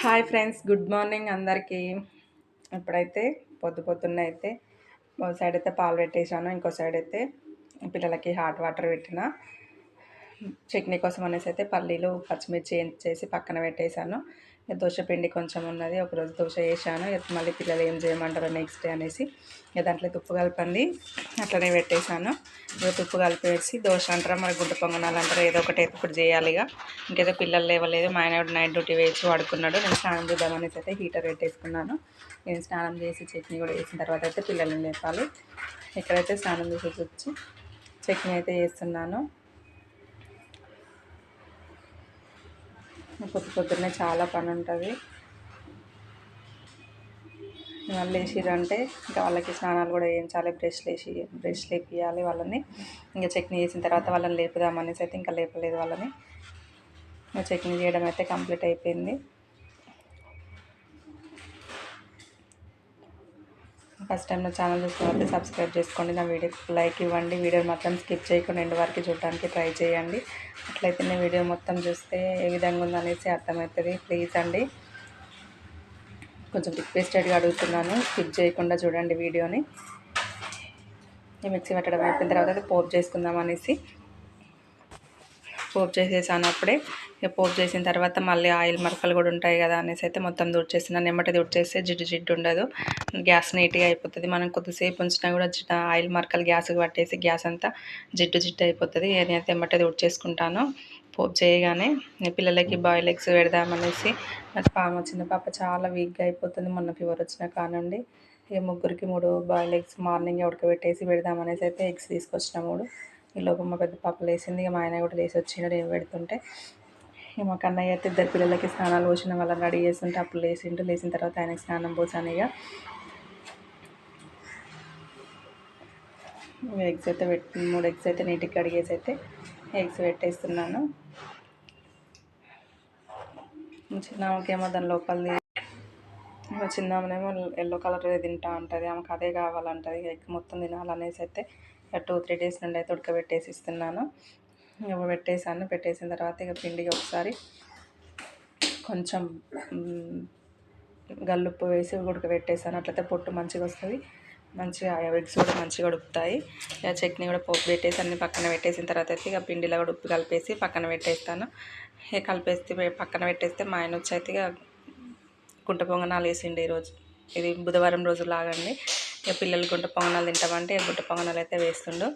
Hi friends good morning అందరికీ. ఇప్పుడైతే పొద్దు పొద్దున్న అయితే ఒక సైడ్ అయితే పాలు పెట్టేశాను ఇంకో సైడ్ అయితే పిల్లలకి హాట్ వాటర్ పెట్టిన. చట్నీ కోసం అనేసి అయితే పల్లీలు పచ్చిమిర్చి చేసి పక్కన పెట్టేశాను. దోశ పిండి కొంచెం ఉన్నది. ఒకరోజు దోశ వేసాను మళ్ళీ పిల్లలు ఏం చేయమంటారో నెక్స్ట్ డే అనేసి ఇక దాంట్లో తుప్పు కలపండి. అట్లనే పెట్టేశాను. ఇక తుప్పు కలిపేసి దోశ అంటారా మరి గుడ్డ పొంగనాలు అంటారా ఏదో ఒకటి ఇప్పుడు చేయాలి ఇక. ఇంకేదో పిల్లలు లేవలేదు. మా ఆయన నైట్ డ్యూటీ వేసి వాడుకున్నాడు నేను స్నానం చేద్దామనేసి అయితే హీటర్ పెట్టేసుకున్నాను. నేను స్నానం చేసి చట్నీ కూడా వేసిన తర్వాత అయితే పిల్లల్ని లేపాలి. ఇక్కడైతే స్నానం చేసేసి వచ్చి చట్నీ అయితే చేస్తున్నాను. పొద్దు పొద్దున్నే చాలా పని ఉంటుంది వాళ్ళు వేసిరంటే ఇంకా వాళ్ళకి స్నానాలు కూడా వేయించాలి బ్రష్ లేచి బ్రష్ లేపియాలి వాళ్ళని. ఇంకా చట్నీ చేసిన తర్వాత వాళ్ళని లేపుదామనేసి అయితే ఇంకా లేపలేదు వాళ్ళని. ఇంకా చట్నీ చేయడం అయితే కంప్లీట్ అయిపోయింది. ఫస్ట్ టైం నా ఛానల్ చూసుకోవాలి సబ్స్క్రైబ్ చేసుకోండి. నా వీడియోకి లైక్ ఇవ్వండి. వీడియో మొత్తం స్కిప్ చేయకుండా ఎండు వరకు చూడడానికి ట్రై చేయండి. అట్లయితే నేను వీడియో మొత్తం చూస్తే ఏ విధంగా ఉందనేసి అర్థమవుతుంది. ప్లీజ్ అండి. కొంచెం రిక్వెస్టెడ్గా అడుగుతున్నాను. స్కిప్ చేయకుండా చూడండి వీడియోని. మిక్సీ పెట్టడం అయిపోయిన తర్వాత పోప్ చేసుకుందాం అనేసి పోపు చేసేసాను అప్పుడే. ఇక పోపు చేసిన తర్వాత మళ్ళీ ఆయిల్ మరకలు కూడా ఉంటాయి కదా అనేసి అయితే మొత్తం దుడ్చేసిన నెమ్మటి దుడ్చేస్తే జిడ్డు జిడ్డు ఉండదు. గ్యాస్ నీట్గా అయిపోతుంది. మనం కొద్దిసేపు ఉంచినా కూడా ఆయిల్ మరకలు గ్యాస్కి పట్టేసి గ్యాస్ అంతా జిడ్డు జిడ్డు అయిపోతుంది. నేనైతే ఎమ్మటే దుడ్చేసుకుంటాను. పోపు చేయగానే పిల్లలకి బాయిల్ ఎగ్స్ పెడదామనేసి నాకు పాప చిన్న పాప చాలా వీక్గా అయిపోతుంది. మొన్న ఫీవర్ వచ్చిన కానుండి ఇక ముగ్గురికి మూడు బాయిల్ ఎగ్స్ మార్నింగ్ ఉడకబెట్టేసి పెడదామనేసి అయితే ఎగ్స్ తీసుకొచ్చిన మూడు. ఈలోపు మా పెద్ద పాప లేచింది. ఇక మా ఆయన కూడా లేచి వచ్చిండు. నేను పెడుతుంటే ఇక మా కన్నయ్య అయితే ఇద్దరు పిల్లలకి స్నానాలు పోసిన వాళ్ళని రెడీ చేస్తుంటే అప్పుడు లేచిండు. లేచిన తర్వాత ఆయనకి స్నానం పోసాను ఇక. ఎగ్స్ అయితే పెట్టి మూడు ఎగ్స్ అయితే నీట్గా కడిగేసి అయితే ఎగ్స్ పెట్టేస్తున్నాను. చిన్నకేమో దాని లోపలిది చిన్నమ్మనేమో ఎల్లో కలర్ తింటా ఉంటుంది ఆమెకు అదే కావాలంటుంది. ఎగ్ మొత్తం తినాలనేసి అయితే టూ త్రీ డేస్ నుండి అయితే ఉడకబెట్టేసి ఇస్తున్నాను. పెట్టేసాను పెట్టేసిన తర్వాత ఇక పిండికి ఒకసారి కొంచెం గల్లుప్పు వేసి ఉడకబెట్టేసాను అట్లయితే పొట్టు మంచిగా వస్తుంది. మంచిగా ఎగ్స్ కూడా మంచిగా ఉడుకుతాయి. ఇక చట్నీ కూడా పోపు పెట్టేసి అన్ని పక్కన పెట్టేసిన తర్వాత అయితే ఇక పిండిలో కూడా ఉప్పు కలిపేసి పక్కన పెట్టేస్తాను. ఇక కలిపేస్తే పక్కన పెట్టేస్తే మా ఆయన వచ్చి అయితే ఇక గుంట పొంగనాలు వేసిండు ఈరోజు ఇది బుధవారం రోజు లాగండి. ఇక పిల్లలు గుంట పొంగనాలు తింటామంటే గుంట పొంగనాలు అయితే వేస్తుండు.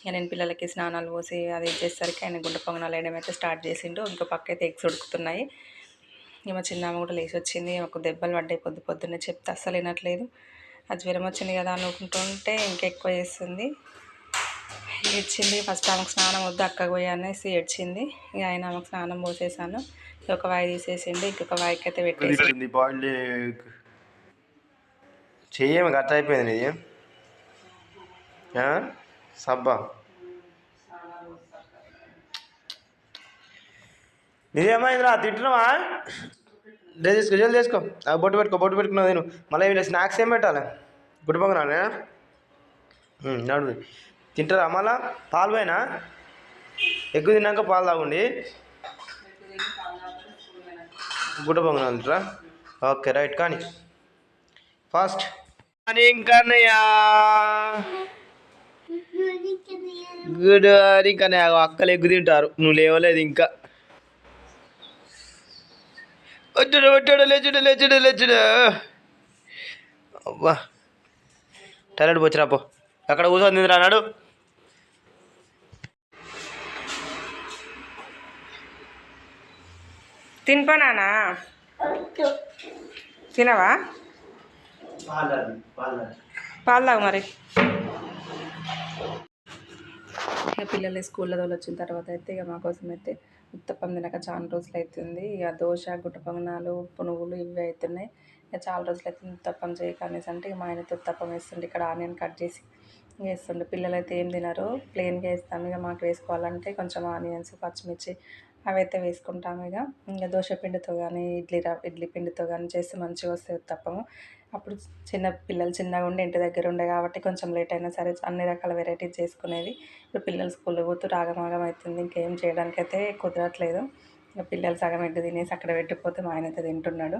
ఇక నేను పిల్లలకి స్నానాలు పోసి అది ఇచ్చేసరికి ఆయన గుంట పొంగనాలు వేయడం అయితే స్టార్ట్ చేసిండు. ఇంకో పక్క అయితే ఎగ్స్ ఉడుకుతున్నాయి. ఇక మా చిన్నమ్మ కూడా లేచి వచ్చింది. ఒక దెబ్బలు పడ్డాయి పొద్దు పొద్దున్నే చెప్తే అస్సలు వినట్లేదు. ఆ జ్వరం వచ్చింది కదా అనుకుంటుంటే ఇంకెక్కువ చేస్తుంది. ఏడ్చింది. ఫస్ట్ ఆమెకు స్నానం వద్దు అక్కకు పోయి అనేసి ఏడ్చింది. ఇక ఆయన ఆమెకు స్నానం పోసేసాను. ఒక వాయి తీసేసిండి. ఇంకొక వాయికి అయితే పెట్టేసింది బాడీ చెయ్యేమి గట్ట అయిపోయింది నీది. సబ్బా. నీదేమైందిరా తింటున్నావా? తీసుకో జల్ చేసుకో బొట్టు పెట్టుకో బొట్టు పెట్టుకున్నావు నేను. మళ్ళీ స్నాక్స్ ఏం పెట్టాలి? గుడ్డు పొంగనాలే నడు తింటారా? మళ్ళా పాలు పోయినా? ఎక్కువ తిన్నాక పాలు తాగుండి. గుడ్డ పొంగనాలు తింటారా? ఓకే రైట్ కానీ. Fast. Kannayya good morning Kannayya అక్కలు ఎగ్గు తింటారు నువ్వు లేవలేదు ఇంకా వచ్చాడు వచ్చాడు లేచుడు లేచుడు లేచుడు అబ్బా టాయిలెట్ పోచ్చిరా పో అక్కడ కూర్చొని తిందిరా అన్నాడు తినిపోనానా తినవా పాలు తాగు మరి? ఇక పిల్లలు స్కూల్లో వచ్చిన తర్వాత అయితే ఇక మా కోసం అయితే ఉత్తప్పం తినక చాలా రోజులు అవుతుంది ఇక దోశ గుట్ట పొంగనాలు పునుగులు ఇవి అవుతున్నాయి ఇక చాలా రోజులు అయితే ఉత్తప్పం చేయకనేసి అంటే ఇక మా ఆయన ఉత్తప్పం వేస్తుండే ఇక్కడ ఆనియన్ కట్ చేసి వేస్తుండే. పిల్లలు అయితే ఏం తినరు ప్లెయిన్గా వేస్తాం ఇక మాకు వేసుకోవాలంటే కొంచెం ఆనియన్స్ పచ్చిమిర్చి అవి అయితే వేసుకుంటాము ఇక. ఇంకా దోశ పిండితో కానీ ఇడ్లీ ఇడ్లీ పిండితో కానీ చేస్తే మంచిగా వస్తాయి ఉత్తప్పము అప్పుడు చిన్న పిల్లలు చిన్నగా ఉండి ఇంటి దగ్గర ఉండే కాబట్టి కొంచెం లేట్ అయినా సరే అన్ని రకాల వెరైటీస్ చేసుకునేది. ఇప్పుడు పిల్లలు స్కూల్లో పోతూ రాగమాగం అవుతుంది ఇంకేం చేయడానికి అయితే కుదరట్లేదు. ఇక పిల్లలు సగం ఎడ్డు తినేసి అక్కడ పెట్టిపోతే మా ఆయన అయితే తింటున్నాడు.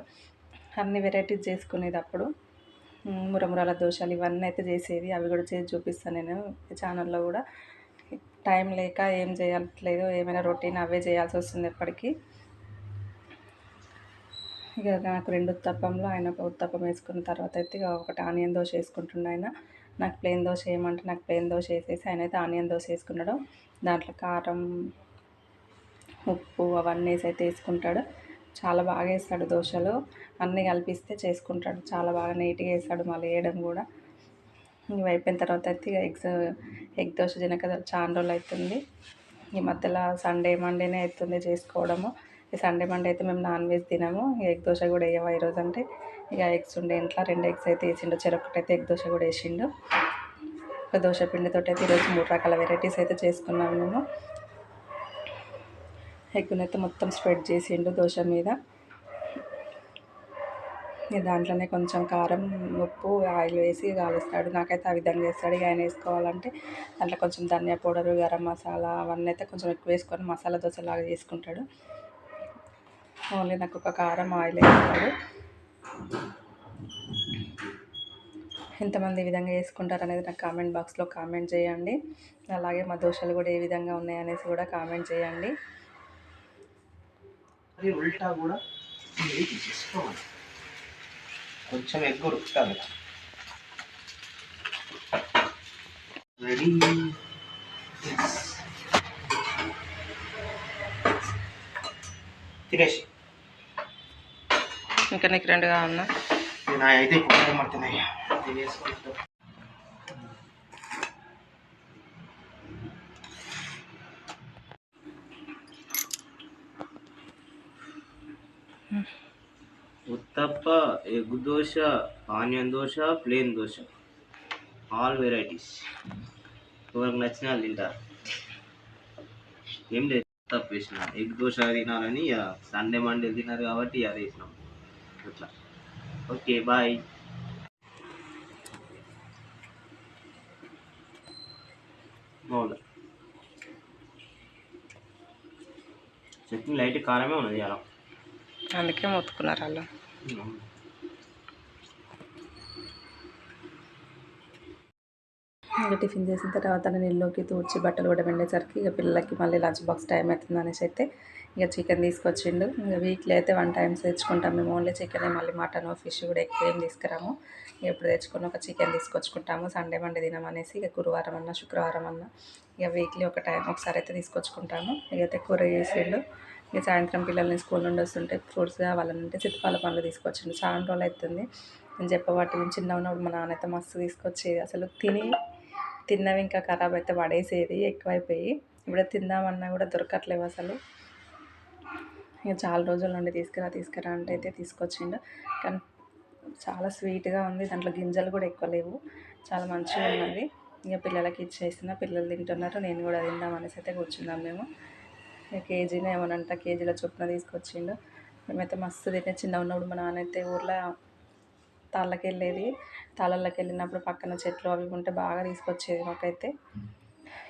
అన్ని వెరైటీస్ చేసుకునేది అప్పుడు మురమురాల దోశలు ఇవన్నీ అయితే చేసేది అవి కూడా చేసి చూపిస్తాను నేను ఛానల్లో కూడా. టైం లేక ఏం చేయట్లేదు ఏమైనా రొటీన్ అవే చేయాల్సి వస్తుంది ఎప్పటికీ. ఇక నాకు రెండు ఉత్తప్పంలో ఆయన ఒక ఉత్తప్పం వేసుకున్న తర్వాత అయితే ఇక ఒకటి ఆనియన్ దోశ వేసుకుంటున్నాడు ఆయన. నాకు ప్లెయిన్ దోశ వేయమంటే నాకు ప్లెయిన్ దోశ వేసేసి ఆయన అయితే ఆనియన్ దోశ వేసుకున్నాడు దాంట్లో కారం ఉప్పు అవన్నీ వేసి అయితే వేసుకుంటాడు. చాలా బాగా వేస్తాడు దోశలు. అన్నీ కలిపిస్తే చేసుకుంటాడు. చాలా బాగా నీట్గా వేస్తాడు మళ్ళీ వేయడం కూడా. ఇవి అయిపోయిన తర్వాత అయితే ఇక ఎగ్స్ ఎగ్ దోశ తినక చాలా రోజులు అవుతుంది. ఈ మధ్యలో సండే మండేనే అవుతుంది చేసుకోవడము. ఈ సండే మండే అయితే మేము నాన్ వెజ్ తినము. ఇక ఎగ్ దోశ కూడా వేయవా ఈరోజు అంటే? ఇక ఎగ్స్ ఉండే ఇంట్లో రెండు ఎగ్స్ అయితే వేసిండు. చెరొకటి అయితే ఎగ్ దోశ కూడా వేసిండు. ఒక దోశ పిండితో అయితే ఈరోజు మూడు రకాల వెరైటీస్ అయితే చేసుకున్నాము మేము. ఎగ్గునైతే మొత్తం స్ప్రెడ్ చేసిండు దోశ మీద. దాంట్లోనే కొంచెం కారం ఉప్పు ఆయిల్ వేసి కాలుస్తాడు నాకైతే ఆ విధంగా వేస్తాడు ఇక ఆయన వేసుకోవాలంటే దాంట్లో కొంచెం ధనియా పౌడరు గరం మసాలా అవన్నీ అయితే కొంచెం ఎక్కువ వేసుకొని మసాలా దోశ లాగా చేసుకుంటాడు. ఓన్లీ నాకు ఒక కారం ఆయిల్ వేస్తాడు. ఎంతమంది ఈ విధంగా వేసుకుంటారు అనేది నాకు కామెంట్ బాక్స్లో కామెంట్ చేయండి. అలాగే మా దోశలు కూడా ఏ విధంగా ఉన్నాయి అనేసి కూడా కామెంట్ చేయండి. ఉల్టా కూడా చేసుకోవాలి. కొంచెం ఎగ్ ఉడుకుతుంది రెడీ తినేసి. ఇంకా నీకు రెండు కావాలన్నా నేను అయితే ఇప్పుడు మడుతున్నాయి తప్ప egg dosa onion dosa plain dosa. All varieties ఎవరికి నచ్చిన వాళ్ళు తింటారు ఏం లేదు తప్పు వేసిన ఎగ్ దోశ తినాలని సండే మండే తిన్నారు కాబట్టి అది వేసినాం అట్లా. Okay bye. బాగుంది చట్నీ లైట్ కారమే ఉన్నది అలా అందుకే మొత్తుకున్నారు అలా ఇంకా టిఫిన్ చేసిన తర్వాత నేను ఇల్లుకి తూడ్చి బట్టలు కూడా వెళ్ళేసరికి ఇక పిల్లలకి మళ్ళీ లంచ్ బాక్స్ టైం అవుతుంది అనేసి అయితే ఇక చికెన్ తీసుకొచ్చిండు. ఇంకా వీక్లీ అయితే వన్ టైమ్స్ తెచ్చుకుంటాం. మేము ఓన్లీ చికెన్ మళ్ళీ మటన్ ఫిష్ కూడా ఎక్కువ ఏం తీసుకురాము. ఇక ఎప్పుడు తెచ్చుకుని ఒక చికెన్ తీసుకొచ్చుకుంటాము. సండే మండే తినం అనేసి ఇక గురువారం అన్న శుక్రవారం అన్న ఇక వీక్లీ ఒక టైం ఒకసారి అయితే తీసుకొచ్చుకుంటాము. ఇక అయితే కూర చేసిండు. ఇక సాయంత్రం పిల్లల్ని స్కూల్ నుండి వస్తుంటే ఫ్రూట్స్ కావాలంటే చిత్తపాల పండ్లు తీసుకొచ్చిండు. చాలా రోజులు అవుతుంది. నేను చెప్పబట్టి నేను చిన్న ఉన్నప్పుడు మా నాన్న అయితే మస్తు తీసుకొచ్చేది. అసలు తిని తిన్నవి ఇంకా ఖరాబ్ అయితే పడేసేది ఎక్కువైపోయి. ఇప్పుడు తిందామన్నా కూడా దొరకట్లేవు అసలు. ఇక చాలా రోజుల నుండి తీసుకురా తీసుకురా అంటే అయితే తీసుకొచ్చిండు. కానీ చాలా స్వీట్గా ఉంది. దాంట్లో గింజలు కూడా ఎక్కువ లేవు. చాలా మంచిగా ఉన్నది. ఇక పిల్లలకి ఇచ్చేసిన పిల్లలు తింటున్నారు. నేను కూడా తిందాం అనేసి అయితే కూర్చున్నాం మేము. కేజీనే ఏమనంట కేజీల చొప్పున తీసుకొచ్చిండు. మేమైతే మస్తు తినే చిన్న ఉన్నప్పుడు మా నాన్నైతే ఊర్లో తాళ్ళకి వెళ్ళేది తాళ్ళకి వెళ్ళినప్పుడు పక్కన చెట్లు అవి ఉంటే బాగా తీసుకొచ్చేది మాకైతే.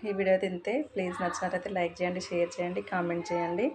ఈ వీడియో తింటే ప్లీజ్ నచ్చినట్లయితే లైక్ చేయండి షేర్ చేయండి కామెంట్ చేయండి.